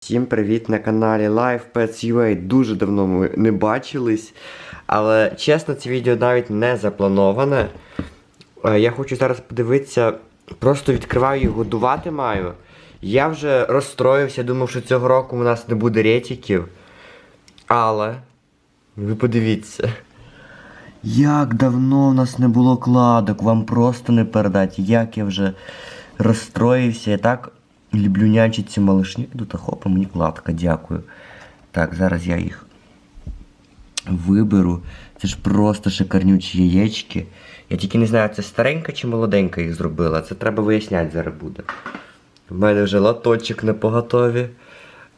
Всім привіт на каналі Life Pets UA. Дуже давно ми не бачились. Але чесно, це відео навіть не заплановане. Е, Я хочу зараз подивитися, просто відкриваю і годувати маю. Я вже розстроївся, думав, що цього року у нас не буде ретиків. Але ви подивіться. Як давно у нас не було кладок, вам просто не передати. Як я вже розстроївся. Я так люблю нянчити ці малышні. Тут хопа, мені кладка, дякую. Так, зараз я їх виберу. Це ж просто шикарнючі яєчки. Я тільки не знаю, це старенька чи молоденька їх зробила. Це треба виясняти зараз буде. В мене вже латочок на поготові.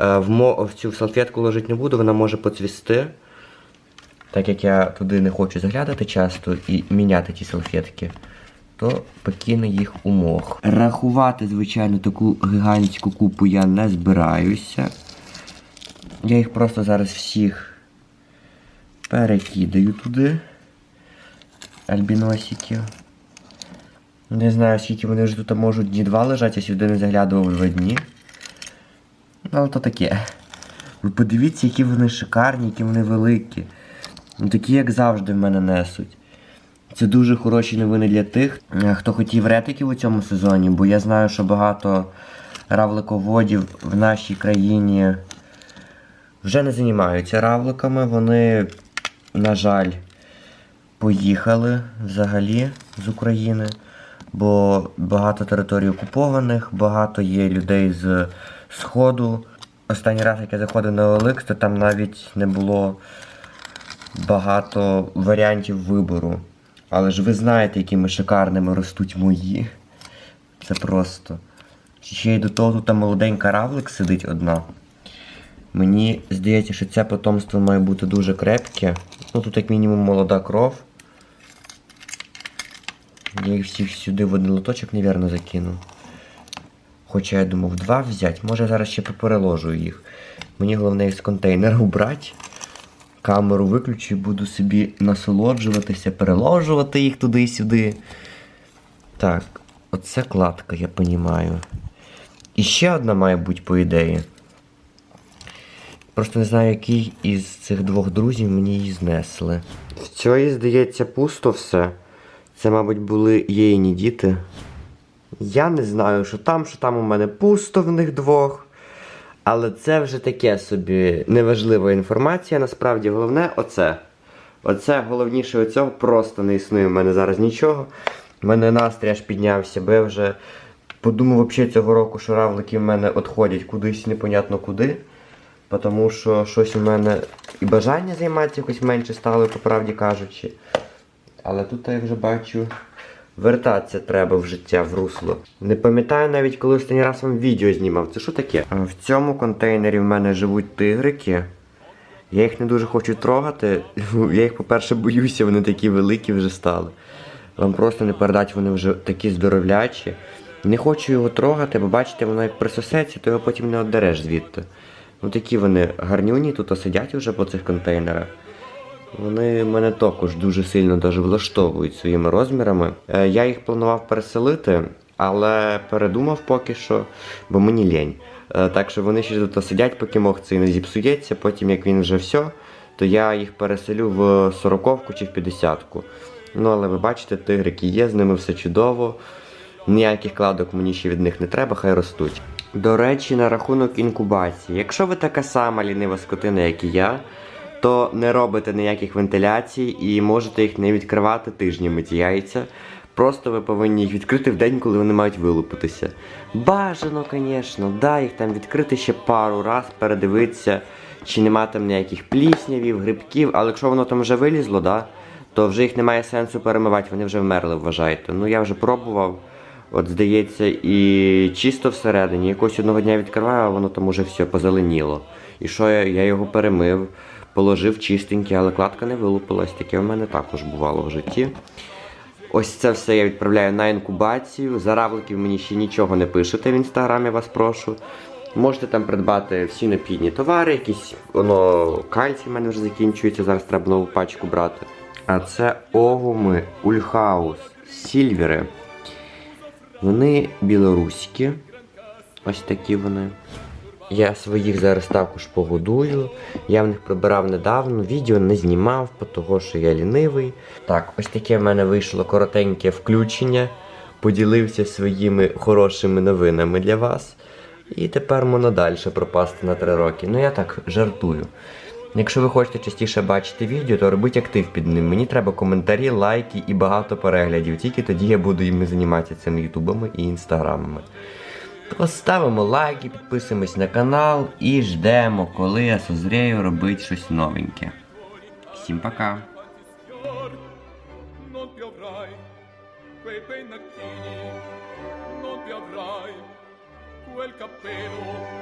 Е, В, мо... в цю салфетку ложити не буду, вона може поцвісти. Так як я туди не хочу заглядати часто і міняти ті салфетки, то покину їх у мох. Рахувати, звичайно, таку гігантську купу я не збираюся. Я їх просто зараз всіх перекидаю туди. Альбіносиків. Не знаю, скільки вони вже тут можуть дні два лежати, я сюди не заглядував два дні. Ну, то таке. Ви подивіться, які вони шикарні, які вони великі. Ну, такі, як завжди, в мене несуть. Це дуже хороші новини для тих, е, хто хотів ретиків у цьому сезоні, бо я знаю, що багато равлиководів в нашій країні вже не займаються равликами. Вони, на жаль, поїхали взагалі з України, бо багато територій окупованих, багато є людей з Сходу. Останній раз, як я заходив на OLX, то там навіть не було багато варіантів вибору. Але ж ви знаєте, якими шикарними ростуть мої. Це просто. Ще й до того тут молоденька равлик сидить одна. Мені здається, що це потомство має бути дуже крепке. Ну тут як мінімум молода кров. Я їх всіх сюди в один лоточок, невірно, закину. Хоча я думав два взяти, може зараз ще попереложу їх. Мені головне їх з контейнера убрати. Камеру виключу і буду собі насолоджуватися, переложувати їх туди і сюди. Так, оце кладка, я понімаю. І ще одна має бути, по ідеї. Просто не знаю, який із цих двох друзів мені її знесли. В цієї, здається, пусто все. Це, мабуть, були єйні діти. Я не знаю, що там, що там у мене пусто в них двох. Але це вже таке собі неважлива інформація. Насправді головне оце. Оце головніше оцього просто не існує в мене зараз нічого. У мене настрій аж піднявся, бо я вже подумав взагалі цього року, що равлики в мене відходять кудись непонятно куди. Тому що щось у мене і бажання займатися якось менше стало, по правді кажучи. Але тут я вже бачу, вертатися треба в життя, в русло. Не пам'ятаю навіть, коли останній раз вам відео знімав. Це що таке? В цьому контейнері в мене живуть тигрики. Я їх не дуже хочу трогати. Я їх, по-перше, боюся, вони такі великі вже стали. Вам просто не передати, вони вже такі здоровлячі. Не хочу його трогати, бо бачите, воно як присосеться, то його потім не одереш звідти. Ну такі вони гарнюні, тут сидять вже по цих контейнерах. Вони мене також дуже сильно даже влаштовують своїми розмірами. Е, Я їх планував переселити, але передумав поки що, бо мені лінь. Е, Так що вони ще тут сидять, поки мох цей не зіпсується. Потім, як він вже все, то я їх переселю в 40-ку чи в 50-ку. Ну, але ви бачите, тигрики є, з ними все чудово. Ніяких кладок мені ще від них не треба, хай ростуть. До речі, на рахунок інкубації. Якщо ви така сама лінива скотина, як і я, то не робите ніяких вентиляцій і можете їх не відкривати тижнями ці яйця. Просто ви повинні їх відкрити в день, коли вони мають вилупитися. Бажано, звісно, да, їх там відкрити ще пару раз, передивитися, чи нема там ніяких пліснявів, грибків, але якщо воно там вже вилізло, да, то вже їх немає сенсу перемивати, вони вже вмерли, вважайте. Ну я вже пробував. От здається, і чисто всередині. Якось одного дня відкриваю, а воно там уже все позеленіло. І що я, я його перемив, положив чистеньке, але кладка не вилупилась. Таке в мене також бувало в житті. Ось це все я відправляю на інкубацію. За равликів мені ще нічого не пишете в інстаграмі, вас прошу. Можете там придбати всі необхідні товари, якісь воно кальцій в мене вже закінчується, зараз треба нову пачку брати. А це овуми Ульхаус Сільвери. Вони білоруські. Ось такі вони. Я своїх зараз також погодую. Я в них прибирав недавно, відео не знімав, того що я лінивий. Так, ось таке в мене вийшло коротеньке включення. Поділився своїми хорошими новинами для вас. І тепер можна далі пропасти на 3 роки. Ну я так жартую. Якщо ви хочете частіше бачити відео, то робіть актив під ним. Мені треба коментарі, лайки і багато переглядів. Тільки тоді я буду іми займатися цими ютубами і інстаграмами. То ставимо лайки, підписуємось на канал і ждемо, коли я созрію робити щось новеньке. Всім пока!